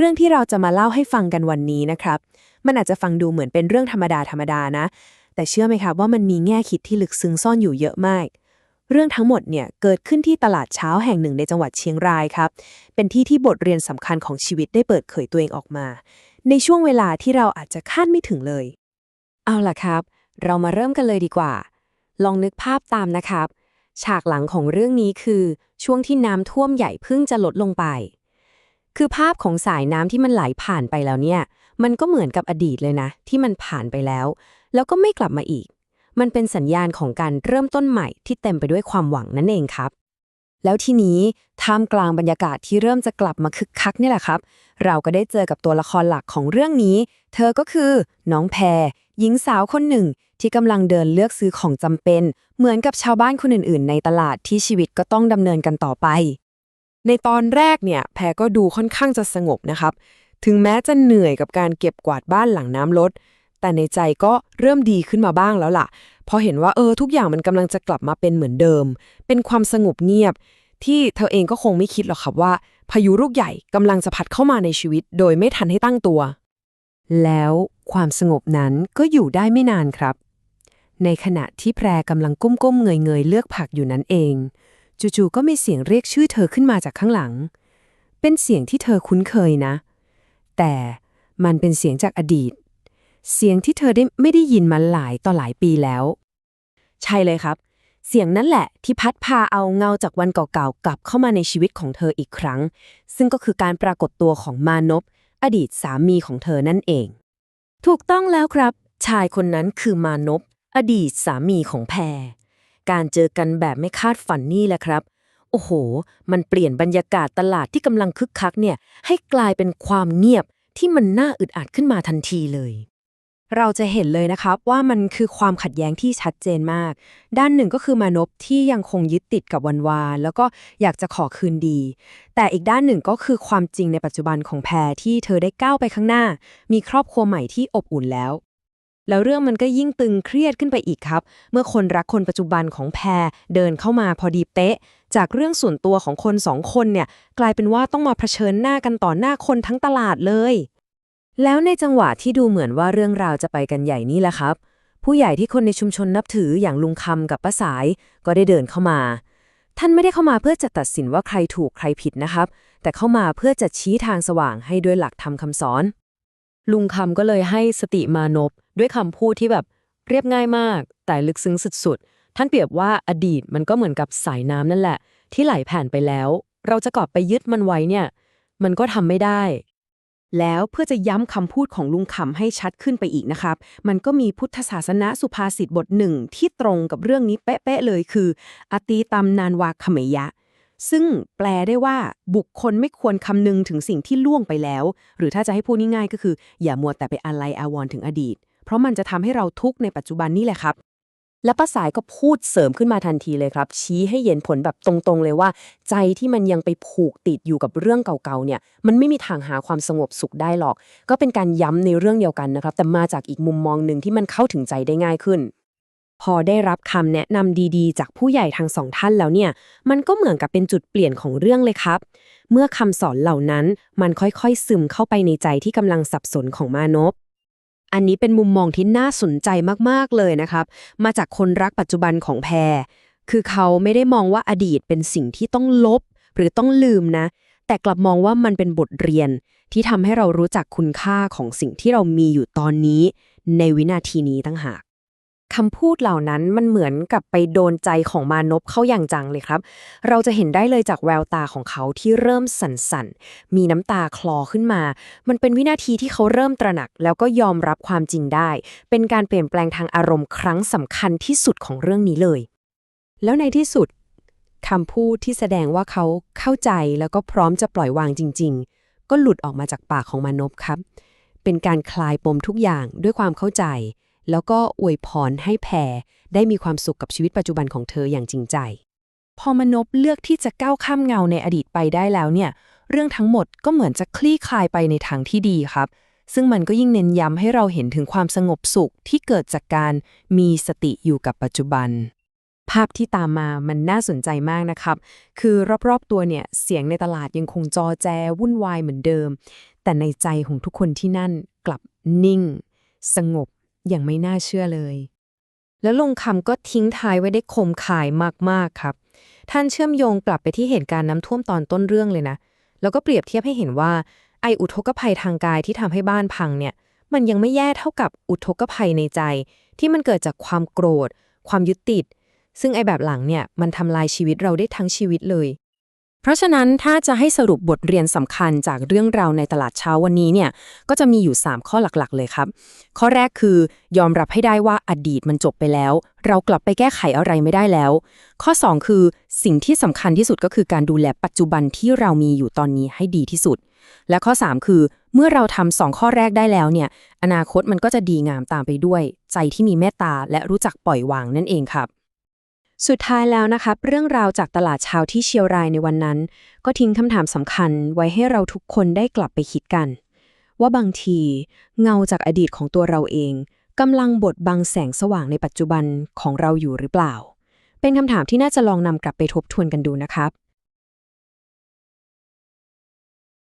เรื่องที่เราจะมาเล่าให้ฟังกันวันนี้นะครับ มันอาจจะฟังดูเหมือนเป็นเรื่องธรรมดาธรรมดานะ แต่เชื่อไหมครับว่ามันมีแง่คิดที่ลึกซึ้งซ่อนอยู่เยอะมาก เรื่องทั้งหมดเนี่ยเกิดขึ้นที่ตลาดเช้าแห่งหนึ่งในจังหวัดเชียงรายครับ เป็นที่ที่บทเรียนสำคัญของชีวิตได้เปิดเผยตัวเองออกมา ในช่วงเวลาที่เราอาจจะคาดไม่ถึงเลย เอาล่ะครับ เรามาเริ่มกันเลยดีกว่า ลองนึกภาพตามนะครับ ฉากหลังของเรื่องนี้คือ ช่วงที่น้ำท่วมใหญ่เพิ่งจะลดลงไป คือภาพของสายน้ำที่มันไหลผ่านไปแล้วเนี่ย มันก็เหมือนกับอดีตเลยนะ ที่มันผ่านไปแล้ว แล้วก็ไม่กลับมาอีก มันเป็นสัญญาณของการเริ่มต้นใหม่ที่เต็มไปด้วยความหวังนั่นเองครับ แล้วทีนี้ท่ามกลางบรรยากาศที่เริ่มจะกลับมาคึกคักนี่แหละครับ เราก็ได้เจอกับตัวละครหลักของเรื่องนี้ เธอก็คือ น้องแพรหญิงสาวคนหนึ่งที่กำลังเดินเลือกซื้อของจำเป็น เหมือนกับชาวบ้านคนอื่น ๆ ในตลาดที่ชีวิตก็ต้องดำเนินกันต่อไป ในตอนแรกเนี่ยแพรก็ดูค่อนข้างจะสงบนะครับ ถึงแม้จะเหนื่อยกับการเก็บกวาดบ้านหลังน้ำลด แต่ในใจก็เริ่มดีขึ้นมาบ้างแล้วล่ะ พอเห็นว่าเออทุกอย่างมันกำลังจะกลับมาเป็นเหมือนเดิม เป็นความสงบเงียบ ที่เธอเองก็คงไม่คิดหรอกครับว่า พายุลูกใหญ่กำลังจะพัดเข้ามาในชีวิต โดยไม่ทันให้ตั้งตัว แล้วความสงบนั้นก็อยู่ได้ไม่นานครับ ในขณะที่แพรกำลังก้มๆเงยๆเลือกผักอยู่นั้นเอง จู่ๆก็มีเสียงเรียกชื่อเธอขึ้นมาจากข้างหลัง เป็นเสียงที่เธอคุ้นเคยนะ แต่มันเป็นเสียงจากอดีต เสียงที่เธอได้ไม่ได้ยินมาหลายต่อหลายปีแล้ว ใช่เลยครับ เสียงนั้นแหละที่พัดพาเอาเงาจากวันเก่าๆกลับเข้ามาในชีวิตของเธออีกครั้ง ซึ่งก็คือการปรากฏตัวของมานพอดีตสามีของเธอนั่นเอง ถูกต้องแล้วครับ ชายคนนั้นคือมานพอดีตสามีของแพร การเจอกันแบบไม่คาดฝันนี่แหละครับ โอ้โห มันเปลี่ยนบรรยากาศตลาดที่กำลังคึกคักเนี่ย ให้กลายเป็นความเงียบที่มันน่าอึดอัดขึ้นมาทันทีเลย เราจะเห็นเลยนะครับว่ามันคือความขัดแย้งที่ชัดเจนมาก ด้านหนึ่งก็คือมานพที่ยังคงยึดติดกับวันวานแล้วก็อยากจะขอคืนดี แต่อีกด้านหนึ่งก็คือความจริงในปัจจุบันของแพรที่เธอได้ก้าวไปข้างหน้า มีครอบครัวใหม่ที่อบอุ่นแล้ว แล้วเรื่องมันก็ยิ่งตึงเครียดขึ้นไปอีกครับ เมื่อคนรักคนปัจจุบันของแพรเดินเข้ามาพอดีเป๊ะ จากเรื่องส่วนตัวของคนสองคนเนี่ยกลายเป็นว่าต้องมาเผชิญหน้ากันต่อหน้าคนทั้งตลาดเลย แล้วในจังหวะที่ดูเหมือนว่าเรื่องราวจะไปกันใหญ่นี่แหละครับ ผู้ใหญ่ที่คนในชุมชนนับถืออย่างลุงคำกับป้าสายก็ได้เดินเข้ามาท่านไม่ได้เข้ามาเพื่อจะตัดสินว่าใครถูกใครผิดนะครับ แต่เข้ามาเพื่อจะชี้ทางสว่างให้ด้วยหลักธรรมคำสอน ลุงคำก็เลยให้สติมานพ ด้วยคำพูดที่แบบเรียบง่ายมาก แต่ลึกซึ้งสุดๆ ท่านเปรียบว่าอดีตมันก็เหมือนกับสายน้ำนั่นแหละ ที่ไหลผ่านไปแล้ว เราจะกลับไปยึดมันไว้เนี่ย มันก็ทำไม่ได้ แล้วเพื่อจะย้ำคำพูดของลุงคำให้ชัดขึ้นไปอีกนะครับ มันก็มีพุทธศาสนาสุภาษิตบทหนึ่งที่ตรงกับเรื่องนี้เป๊ะๆเลยคืออตีตำนานวาขเมยะซึ่งแปลได้ว่าบุคคลไม่ควรคำนึงถึงสิ่งที่ล่วงไปแล้ว หรือถ้าจะให้พูดง่ายๆก็คือ อย่ามัวแต่ไปอาลัยอาวรณ์ถึงอดีต เพราะมันจะทำให้เราทุกข์ในปัจจุบันนี่แหละครับ และป้าสายก็พูดเสริมขึ้นมาทันทีเลยครับ ชี้ให้เห็นผลแบบตรงๆเลยว่า ใจที่มันยังไปผูกติดอยู่กับเรื่องเก่าๆเนี่ย มันไม่มีทางหาความสงบสุขได้หรอก ก็เป็นการย้ำในเรื่องเดียวกันนะครับ แต่มาจากอีกมุมมองหนึ่งที่มันเข้าถึงใจได้ง่ายขึ้นพอได้รับคำแนะนำดีๆ จากผู้ใหญ่ทั้งสองท่านแล้วเนี่ย มันก็เหมือนกับเป็นจุดเปลี่ยนของเรื่องเลยครับ เมื่อคำสอนเหล่านั้นมันค่อยๆซึมเข้าไปในใจที่กำลังสับสนของมานพ อันนี้เป็นมุมมองที่น่าสนใจมาก ๆ เลยนะครับ มาจากคนรักปัจจุบันของแพร คือเขาไม่ได้มองว่าอดีตเป็นสิ่งที่ต้องลบ หรือต้องลืมนะ แต่กลับมองว่ามันเป็นบทเรียนที่ทำให้เรารู้จักคุณค่าของสิ่งที่เรามีอยู่ตอนนี้ ในวินาทีนี้ตั้งหาก คำพูดเหล่านั้นมันเหมือนกับไปโดนใจของมานพเข้าอย่างจังเลยครับ เราจะเห็นได้เลยจากแววตาของเขาที่เริ่มสั่นๆ มีน้ำตาคลอขึ้นมา มันเป็นวินาทีที่เขาเริ่มตระหนัก แล้วก็ยอมรับความจริงได้ เป็นการเปลี่ยนแปลงทางอารมณ์ครั้งสำคัญที่สุดของเรื่องนี้เลย แล้วในที่สุดคำพูดที่แสดงว่าเขาเข้าใจแล้วก็พร้อมจะปล่อยวางจริง ๆ ก็หลุดออกมาจากปากของมานพครับ เป็นการคลายปมทุกอย่างด้วยความเข้าใจ แล้วก็อวยพรให้แพรได้มีความสุขกับชีวิตปัจจุบันของเธออย่างจริงใจ พอมนพเลือกที่จะก้าวข้ามเงาในอดีตไปได้แล้วเนี่ย เรื่องทั้งหมดก็เหมือนจะคลี่คลายไปในทางที่ดีครับ ซึ่งมันก็ยิ่งเน้นย้ำให้เราเห็นถึงความสงบสุขที่เกิดจากการมีสติอยู่กับปัจจุบันภาพที่ตามมามันน่าสนใจมากนะครับ คือรอบๆตัวเนี่ย เสียงในตลาดยังคงจอแจ วุ่นวายเหมือนเดิม แต่ในใจของทุกคนที่นั่นกลับนิ่ง สงบ อย่างไม่น่าเชื่อเลย แล้วลงคำก็ทิ้งท้ายไว้ได้คมขายมากๆครับ ท่านเชื่อมโยงกลับไปที่เหตุการณ์น้ำท่วมตอนต้นเรื่องเลยนะ แล้วก็เปรียบเทียบให้เห็นว่า ไออุทกภัยทางกายที่ทำให้บ้านพังเนี่ย มันยังไม่แย่เท่ากับอุทกภัยในใจ ที่มันเกิดจากความโกรธ ความยึดติด ซึ่งไอแบบหลังเนี่ยมันทำลายชีวิตเราได้ทั้งชีวิตเลย เพราะฉะนั้นถ้าจะให้สรุปบทเรียนสำคัญจากเรื่องราวในตลาดเช้าวันนี้เนี่ยก็จะมีอยู่ 3 ข้อหลักๆ เลยครับ ข้อแรกคือยอมรับให้ได้ว่าอดีตมันจบไปแล้ว เรากลับไปแก้ไขอะไรไม่ได้แล้ว ข้อ 2 คือสิ่งที่สำคัญที่สุดก็คือการดูแลปัจจุบันที่เรามีอยู่ตอนนี้ให้ดีที่สุด และข้อ 3 คือ เมื่อเราทำสองข้อแรกได้แล้วเนี่ยอนาคตมันก็จะดีงามตามไปด้วย ใจที่มีเมตตาและรู้จักปล่อยวางนั่นเองครับ สุดท้ายแล้วนะคะเรื่องราวจากตลาดเช้าที่เชียงรายในวันนั้น ก็ทิ้งคำถามสำคัญไว้ให้เราทุกคนได้กลับไปคิดกัน ว่าบางทีเงาจากอดีตของตัวเราเองกำลังบดบังแสงสว่างในปัจจุบันของเราอยู่หรือเปล่า เป็นคำถามที่น่าจะลองนำกลับไปทบทวนกันดูนะครับ